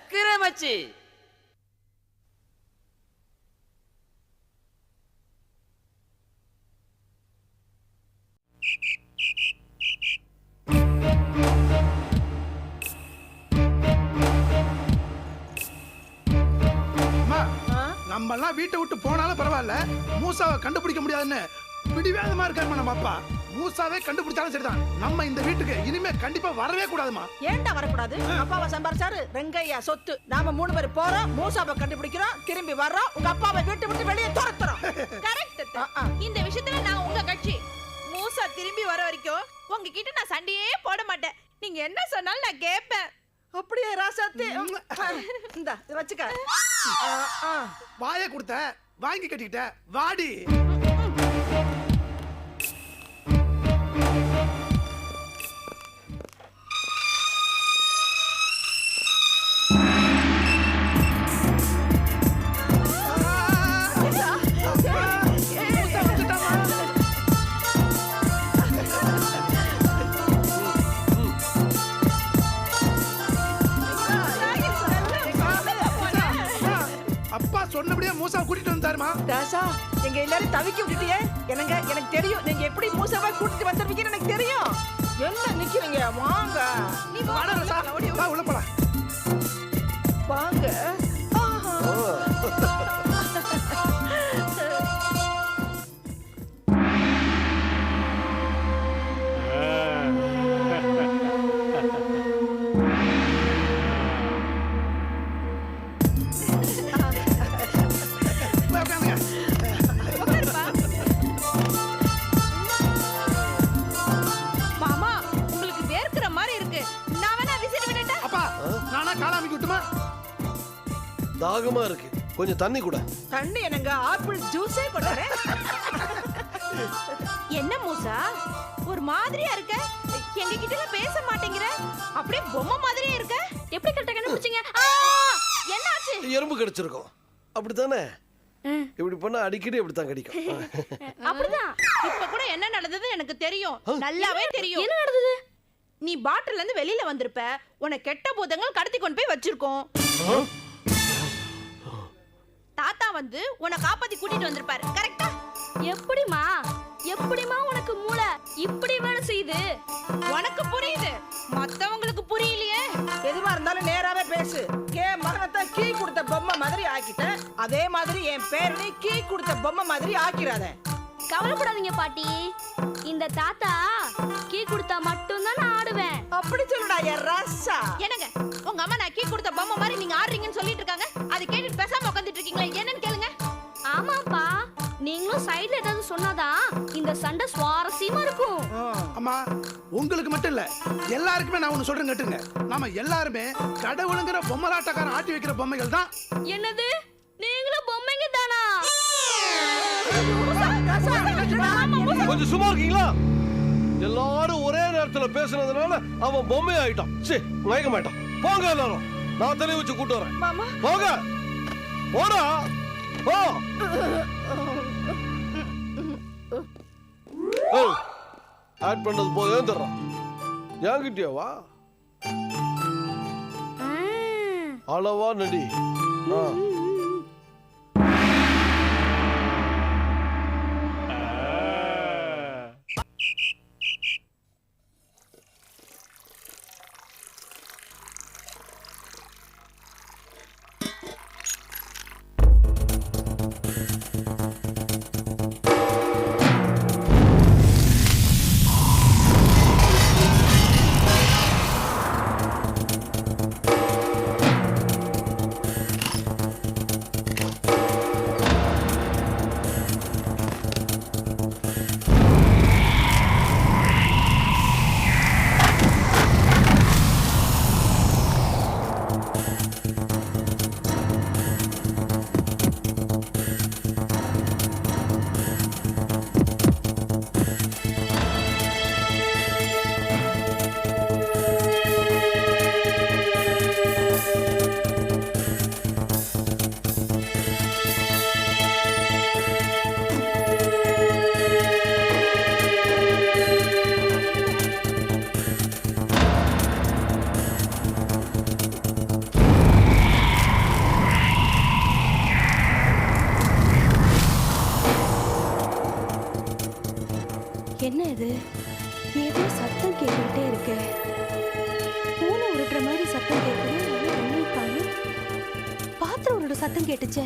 சக்கரை நம்மெல்லாம் நம்ம எல்லாம் வீட்டை விட்டு போனாலும் பரவாயில்ல. மூசாவை கண்டுபிடிக்க முடியாதுன்னு பிடிவாதமா இருக்காருமா நம்ம அப்பா? மூசாவே கண்டுபிடிச்சாலும் சரிதான். நம்ம இந்த வீட்டுக்கு இனிமே கண்டிப்பா வரவே கூடாதுமா. ஏன்டா வரக்கூடாது? அப்பாவை சம்பாரிச்சாரு. ரெங்கையா சொத்து. நாம மூணு பேர் போறோம். மூசாவை கண்டுபிடிக்கிறோம். திரும்பி வர்றோம். உங்க அப்பாவை வீட்டு விட்டு வெளியே துரத்துறோம். கரெக்ட். இந்த விஷயத்துல நான் உங்க கட்சி. மூசா திரும்பி வர வரைக்கும் உங்ககிட்ட நான் சண்டையே போட மாட்டேன். நீங்க என்ன சொன்னாலும் நான் கேட்பேன். அப்படியே ராசாத்தி இந்த வச்சுக்க. வாயை கொடுத்த வாங்கி கட்டிக்கிட்ட வாடி. சொன்னபடியே மூசா கூட்டிட்டு வந்தாருமா? ராசா எங்க எல்லாரும் தவிக்க விட்டுட்டியே? என்னங்க எனக்கு தெரியும். நீங்க எப்படி மூசாவை கூட்டிட்டு வந்துருவீங்கன்னு எனக்கு தெரியும். என்ன நிக்கிறீங்க? வாங்க. வாங்க. தாகமா இருக்கு. கொஞ்சம் தண்ணி கூட. தண்ணி என்னங்க? ஆப்பிள் ஜூஸே கொடுறேன் என்ன மூசா? ஒரு மாதிரியா இருக்க? எங்க கிட்ட எல்லாம் பேச மாட்டேங்கிற? அப்படியே பொம்மை மாதிரியே இருக்க? எப்படி கரெக்டா கண்டுபிடிச்சீங்க? என்ன ஆச்சு எறும்பு கடிச்சிருக்கோம். அப்படித்தானே? இப்படி பண்ணா அடிக்கடி அப்படித்தான் கடிக்கும். அப்படிதான். இப்ப கூட என்ன நடந்தது எனக்கு தெரியும். நல்லாவே தெரியும். என்ன நடந்தது? நீ பாட்டில்ல இருந்து வெளியில வந்திருப்ப. உன்னை கெட்ட பூதங்கள் கடத்தி கொண்டு போய் வச்சிருக்கோம். தாத்தா வந்து உன்னை காப்பாத்தி கூட்டிட்டு வந்திருப்பாரு. கரெக்டா எப்படிமா எப்படிமா உனக்கு மூளை இப்படி வேலை செய்யுது? உனக்கு புரியுது. மத்தவங்களுக்கு புரியலையே. எதுவா இருந்தாலும் நேராவே பேசு. கே மகனத்தை கீ கொடுத்த பொம்மை மாதிரி ஆக்கிட்டேன் அதே மாதிரி என் பேரனை கீ கொடுத்த பொம்மை மாதிரி ஆக்கிராத கவலைப்படாதீங்க பாட்டி. இந்த தாத்தா கீ கொடுத்தா மட்டும்தான் நான் ஆடுவேன் அப்படி சொல்லுடா என் ரசா. என்னங்க உங்க அம்மா நான் கீ கொடுத்த பொம்மை மாதிரி நீங்க ஆடுறீங்கன்னு சொல்லிட்டு இருக்காங்க. அதை கேட்டுட்டு பேசாம உட்காந்துட்டு இருக்கீங்களா என்னன்னு கேளுங்க. ஆமாப்பா நீங்களும் சைடுல ஏதாவது சொன்னாதான் இந்த சண்டை சுவாரஸ்யமா இருக்கும். அம்மா உங்களுக்கு மட்டும் இல்ல எல்லாருக்குமே நான் ஒண்ணு சொல்றேன் கேட்டுங்க நாம எல்லாருமே கடவுளுங்கிற பொம்மலாட்டக்காரன் ஆட்டி வைக்கிற பொம்மைகள் தான். என்னது? நீங்களும் பொம்மைங்க தானா? கொஞ்சம் சும்மா இருக்கீங்களா? எல்லாரும் ஒரே நேரத்துல பேசுனதுனால அவன் பொம்மை ஆயிட்டான் சரி மயக்க மாட்டான் போங்க எல்லாரும். நான் தலை வச்சு கூட்டு வரேன். போங்க. போடா. போ. ஆட் பண்ணது போய் ஏந்துடுறான் என்கிட்டயா வா அளவா நடி. ஆ. சத்தம் கேட்டுச்சே.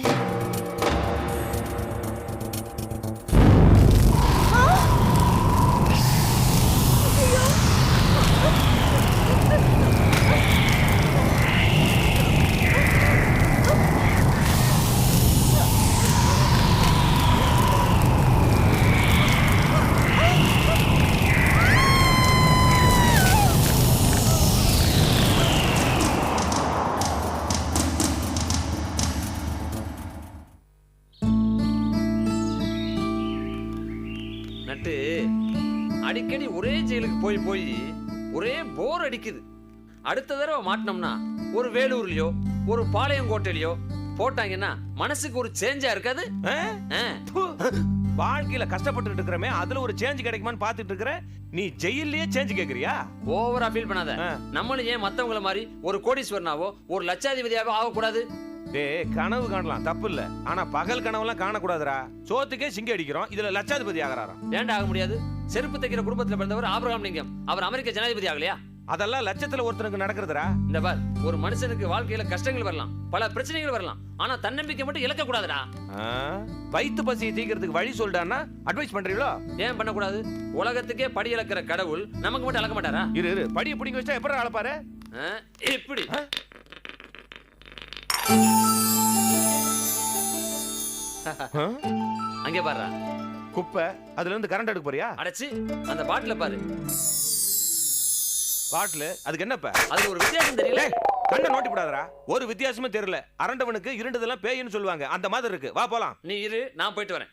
நட்டு அடிக்கடி ஒரே ஜெயிலுக்கு போய் போய் ஒரே போர் அடிக்குது. அடுத்த தடவை மாட்டினோம்னா ஒரு வேலூர்லயோ ஒரு பாளையங்கோட்டையிலயோ போட்டாங்கன்னா மனசுக்கு ஒரு சேஞ்சா இருக்காது. வாழ்க்கையில கஷ்டப்பட்டு இருக்கிறமே அதுல ஒரு சேஞ்ச் கிடைக்குமான்னு பாத்துட்டு இருக்கிற நீ ஜெயில்லயே சேஞ்ச் கேக்குறியா? ஓவரா ஃபீல் பண்ணாத. நம்மளும் ஏன் மத்தவங்கள மாதிரி ஒரு கோடீஸ்வரனாவோ ஒரு லட்சாதிபதியாவோ ஆகக்கூடாது? டேய் கனவு காணலாம். தப்பு இல்ல ஆனா பகல் கனவுலாம் காணக்கூடாதுடா. சோத்துக்கே சிங்க அடிக்கிறோம். இதுல லட்சாதிபதி ஆகிறாராம். ஏன்டா ஆக முடியாது? செருப்பு தைக்கிற குடும்பத்துல பிறந்தவர் ஆபிரகாம் லிங்கம். அவர் அமெரிக்க ஜனாதிபதி ஆகலையா? அதெல்லாம் லட்சத்துல ஒருத்தனுக்கு நடக்கிறதுடா. இந்த பார் ஒரு மனுஷனுக்கு வாழ்க்கையில கஷ்டங்கள் வரலாம். பல பிரச்சனைகள் வரலாம். ஆனா தன்னம்பிக்கை மட்டும் இழக்க கூடாதுடா? வயித்து பசியை தீக்கிறதுக்கு வழி சொல்லிட்டான்னா அட்வைஸ் பண்றீங்களோ? ஏன் பண்ணக்கூடாது? உலகத்துக்கே படி இழக்கிற கடவுள் நமக்கு மட்டும் அளக்க மாட்டாரா? இரு இரு. படியை பிடிக்க வச்சா எப்படி அளப்பாரு ஆ? அங்கே பாருடா. குப்பை அதுல இருந்து கரண்ட் எடுக்க போறியா? அடைச்சு அந்த பாட்டில பாரு. பாட்டில் அதுக்கு என்னப்ப? அதுல ஒரு வித்தியாசம் தெரியல. கண்ணை நோட்டி விடாதடா ஒரு வித்தியாசமும் தெரியல. அரண்டவனுக்கு இருண்டதெல்லாம் பேயின்னு சொல்லுவாங்க. அந்த மாதிரி இருக்கு. வா போலாம். நீ இரு நான் போயிட்டு வரேன்.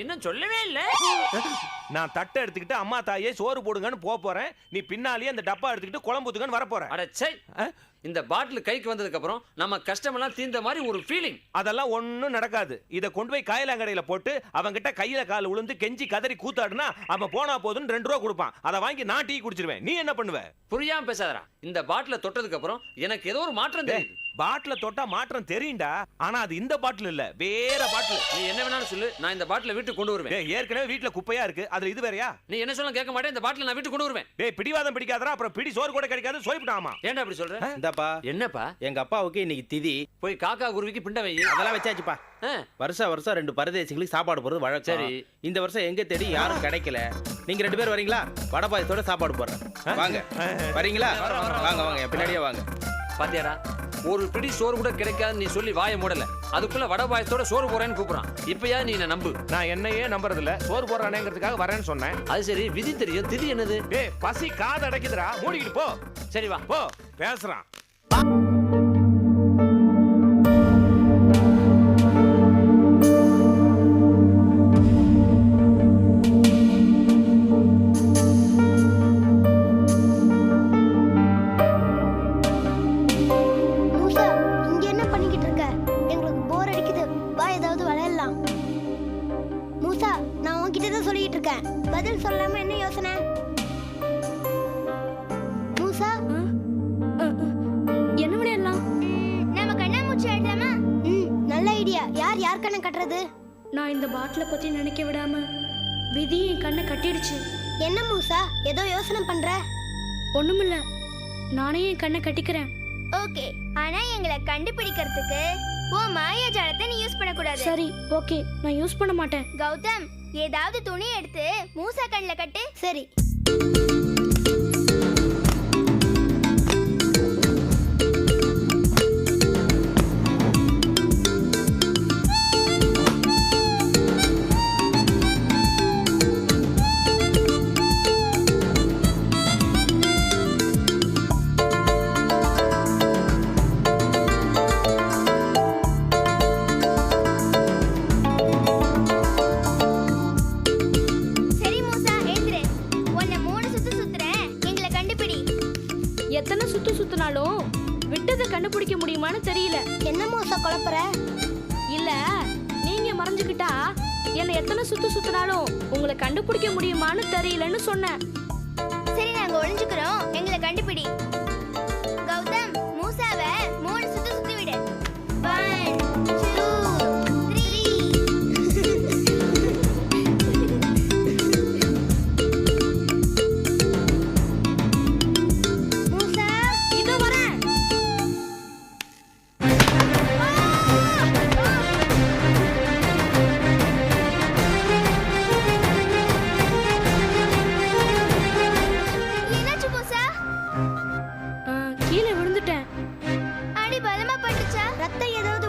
இன்னும் சொல்லவே இல்ல. நான் தட்டை எடுத்துக்கிட்டு அம்மா தாயே சோறு போடுங்கன்னு போக போறேன். நீ பின்னாலேயே அந்த டப்பா எடுத்துக்கிட்டு குழம்பு ஊத்துங்கன்னு வர போற அடைச்சை இந்த பாட்டில் கைக்கு வந்ததுக்கு அப்புறம் நம்ம கஷ்டமெல்லாம் தீர்ந்த மாதிரி ஒரு ஃபீலிங் அதெல்லாம் ஒண்ணும் நடக்காது. இத கொண்டு போய் காயலாங்கடையில போட்டு அவன்கிட்ட கையில கால் விழுந்து கெஞ்சி கதறி கூத்தாடுனா அவன் போனா போதுன்னு ரெண்டு ரூபா கொடுப்பான். அதை வாங்கி நான் டீ குடிச்சிருவேன். நீ என்ன பண்ணுவ? புரியாம பேசாதடா. இந்த பாட்டில தொட்டதுக்கு அப்புறம் எனக்கு ஏதோ ஒரு மாற்றம் தெரியுது. பாட்டில தொட்டா மாற்றம் தெரியும்டா. ஆனா அது இந்த பாட்டில் இல்ல. வேற பாட்டில். நீ என்ன வேணாலும் சொல்லு. நான் இந்த பாட்டில வீட்டுக்கு கொண்டு வருவேன். டேய் ஏற்கனவே வீட்ல குப்பையா இருக்கு. அதுல இது வேறயா? நீ என்ன சொல்ல கேட்க மாட்டேன். இந்த பாட்டில நான் வீட்டுக்கு கொண்டு வருவேன். டேய் பிடிவாதம் பிடிக்காதடா. அப்புறம் பிடி சோறு கூட கிடைக்காது. சோய்பிட்டாமா ஏன்டா அப்படி சொல்ற? இந்தாப்பா. என்னப்பா? எங்க அப்பாவுக்கு இன்னைக்கு திதி. போய் காக்கா குருவிக்கு பிண்ட வை. அதெல்லாம் வச்சாச்சுப்பா. ஆ, வருஷம் வருஷம் ரெண்டு பரதேசிகளுக்கு சாப்பாடு போடுறது வழக்கம். சரி. இந்த வருஷம் எங்க தேடி யாரும் கிடைக்கல. நீங்க ரெண்டு பேரும் வரீங்களா? வடை பாயசத்தோட சாப்பாடு போடுறேன். வாங்க. வரீங்களா? வாங்க வாங்க. என் பின்னாடியே வாங்க. பாத்தியாடா? ஒரு பிடி சோறு கூட கிடைக்காது நீ சொல்லி வாய மூடல. அதுக்குள்ள வடை பாயசத்தோட சோறு போறேன்னு கூப்பிடுறான். இப்பயா நீ என்ன நம்பு. நான் என்னையே நம்புறது இல்ல சோறு போடுறானேங்கிறதுக்காக வரேன்னு சொன்னேன். அது சரி விதி தெரியும். திதி என்னது? டேய் பசி காது அடைக்குதுடா. மூடிக்கிட்டு போ. சரி வா. போ. பேசுறான். மூசா ஏதோ யோசனை பண்ற? ஒண்ணுமில்ல. நானே என் கண்ணை கட்டிக்கிறேன். ஓகே. ஆனா எங்களை கண்டுபிடிக்கிறதுக்கு உன் மாயாஜாலத்தை நீ யூஸ் பண்ணக்கூடாது. சரி ஓகே. நான் யூஸ் பண்ண மாட்டேன். கௌதம் ஏதாவது துணி எடுத்து மூசா கண்ணில் கட்டு. சரி.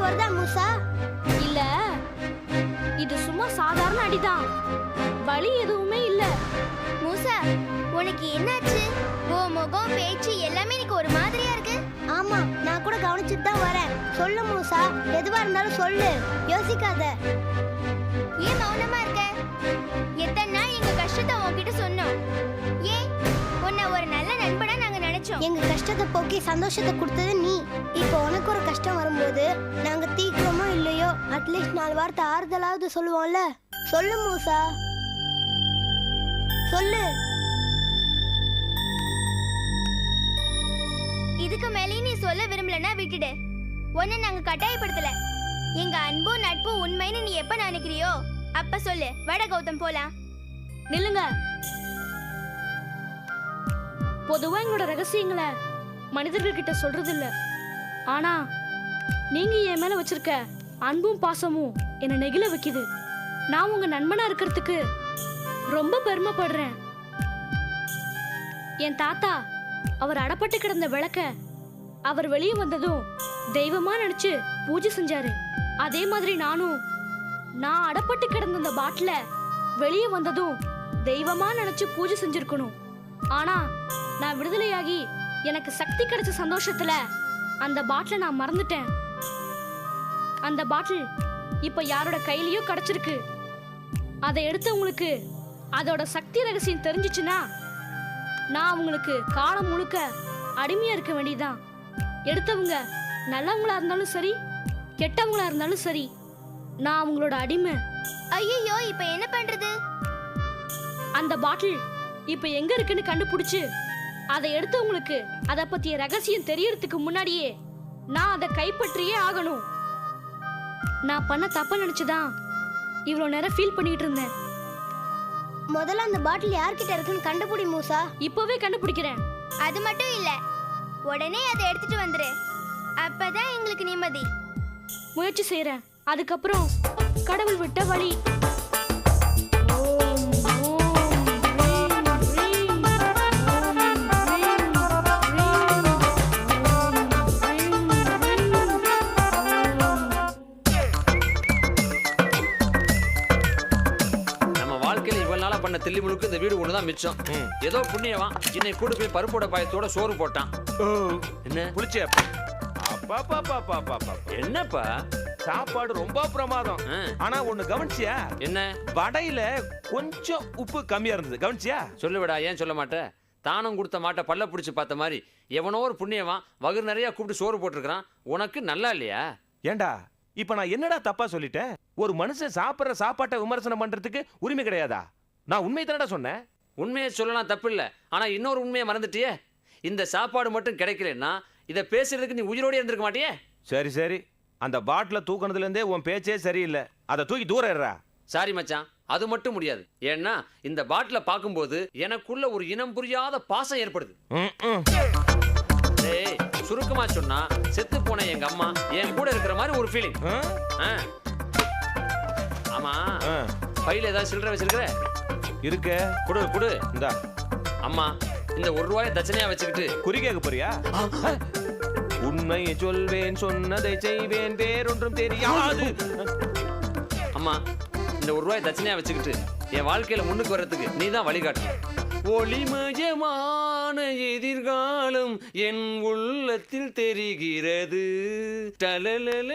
வருதா மூசா? இல்ல. இது சும்மா சாதாரண அடிதான். வலி எதுவுமே இல்ல. மூசா உனக்கு என்னாச்சு? ஓ முகம் பேச்சு எல்லாமே எனக்கு ஒரு மாதிரியா இருக்கு. ஆமா நான் கூட கவனிச்சுட்டு தான் வரேன். சொல்லு மூசா எதுவா இருந்தாலும் சொல்லு. யோசிக்காத. ஏன் மௌனமா இருக்க? எத்தனை நாள் எங்க கஷ்டத்தை உன்கிட்ட சொன்னோம் நினைச்சோம் எங்க கஷ்டத்தை போக்கி சந்தோஷத்தை கொடுத்தது நீ. இப்போ உனக்கு ஒரு கஷ்டம் வரும்போது நாங்க தீக்கிறோமோ இல்லையோ அட்லீஸ்ட் நாலு வார்த்தை ஆறுதலாவது சொல்லுவோம்ல. சொல்லு மூசா. சொல்லு. இதுக்கு மேலேயும் நீ சொல்ல விரும்பலன்னா விட்டுடு. ஒன்னு நாங்க கட்டாயப்படுத்தல. எங்க அன்பும் நட்பும் உண்மைன்னு நீ எப்ப நினைக்கிறியோ அப்ப சொல்லு. வட கௌதம் போலாம். நில்லுங்க. பொதுவா எங்களோட ரகசியங்களை மனிதர்கள் கிட்ட சொல்றது இல்ல ஆனா நீங்க என் மேல வச்சிருக்க அன்பும் பாசமும் என்னை நெகிழ வைக்குது. நான் உங்க நண்பனா இருக்கிறதுக்கு ரொம்ப பெருமைப்படுறேன். என் தாத்தா அவர் அடப்பட்டு கிடந்த விளக்க அவர் வெளியே வந்ததும் தெய்வமா நினைச்சு பூஜை செஞ்சாரு. அதே மாதிரி நானும் நான் அடப்பட்டு கிடந்த அந்த பாட்டில வெளியே வந்ததும் தெய்வமா நினைச்சு பூஜை செஞ்சிருக்கணும். ஆனா நான் விடுதலையாகி எனக்கு சக்தி கிடைச்ச சந்தோஷத்துல அந்த பாட்டில நான் மறந்துட்டேன். அந்த பாட்டில் இப்ப யாரோட கையிலயோ கிடைச்சிருக்கு. அதை எடுத்தவங்களுக்கு அதோட சக்தி ரகசியம் தெரிஞ்சிச்சுன்னா நான் அவங்களுக்கு காலம் முழுக்க அடிமையா இருக்க வேண்டியதுதான். எடுத்தவங்க நல்லவங்களா இருந்தாலும் சரி கெட்டவங்களா இருந்தாலும் சரி நான் அவங்களோட அடிமை. ஐயோ இப்ப என்ன பண்றது? அந்த பாட்டில் இப்ப எங்க இருக்குன்னு கண்டுபிடிச்சு அதை எடுத்தவங்களுக்கு அத பத்திய ரகசியம் தெரியறதுக்கு முன்னாடியே நான் அதை கைப்பற்றியே ஆகணும். நான் பண்ண தப்ப நினைச்சுதான் இவ்வளவு நேரம் ஃபீல் பண்ணிட்டு இருந்தேன். முதல்ல அந்த பாட்டில் யார்கிட்ட இருக்குன்னு கண்டுபிடி மூசா. இப்பவே கண்டுபிடிக்கிறேன். அது மட்டும் இல்ல. உடனே அதை எடுத்துட்டு வந்துரு. அப்பதான் எங்களுக்கு நிம்மதி. முயற்சி செய்யறேன் அதுக்கப்புறம் கடவுள் விட்ட வழி. இவ்வளவு நாளா பண்ண தில்லி முழுக்க இந்த வீடு ஒண்ணுதான் மிச்சம். ஏதோ புண்ணியவான் இன்னை கூட போய் பருப்போட பாயத்தோட சோறு போட்டான். என்ன? புளிச்ச என்னப்பா? சாப்பாடு ரொம்ப பிரமாதம். ஆனா ஒண்ணு கவனிச்சியா? என்ன? வடையில கொஞ்சம் உப்பு கம்மியா இருந்தது. கவனிச்சியா? சொல்லுவிடா ஏன் சொல்ல மாட்ட? தானம் கொடுத்த மாட்டை பல்ல பிடிச்சு பார்த்த மாதிரி எவனோ ஒரு புண்ணியவான் வகுறு நிறைய கூப்பிட்டு சோறு போட்டிருக்கிறான். உனக்கு நல்லா இல்லையா? ஏண்டா இப்ப நான் என்னடா தப்பா சொல்லிட்டேன்? ஒரு மனுஷன் சாப்பிடுற சாப்பாட்டை விமர்சனம் பண்றதுக்கு உரிமை கிடையாதா? நான் உண்மை தானடா சொன்னேன்? உண்மையை சொல்லலாம் தப்பு இல்லை ஆனா இன்னொரு உண்மையை மறந்துட்டியே? இந்த சாப்பாடு மட்டும் கிடைக்கலன்னா இதை பேசுறதுக்கு நீ உயிரோட இருந்திருக்க மாட்டியே? சரி சரி. அந்த பாட்டில தூக்குனதுல இருந்தே உன் பேச்சே சரியில்லை. அதை தூக்கி தூரம் இருடா சாரி மச்சான். அது மட்டும் முடியாது. ஏன்னா இந்த பாட்டில பார்க்கும்போது எனக்குள்ள ஒரு இனம் புரியாத பாசம் ஏற்படுது. டேய் சுருக்கமா சொன்னா செத்து போன எங்க அம்மா என் கூட இருக்கிற மாதிரி ஒரு ஃபீலிங்? ஆமா. பையில ஏதாவது சில்லறை வச்சிருக்கிற? இருக்க. குடு குடு. இந்தா. அம்மா இந்த ஒரு ரூபாயை தட்சணையா வச்சுக்கிட்டு. குறி கேட்க போறியா? உண்மை சொல்வேன் சொன்னதை செய்வேன் வேறொன்றும் தெரியாது. அம்மா இந்த ஒரு ரூபாய் தட்சணையா வச்சுக்கிட்டு என் வாழ்க்கையில முன்னுக்கு வர்றதுக்கு நீ தான் வழிகாட்டணும் ஒளிமயமான எதிர்காலம் என் உள்ளத்தில் தெரிகிறது. டலலல.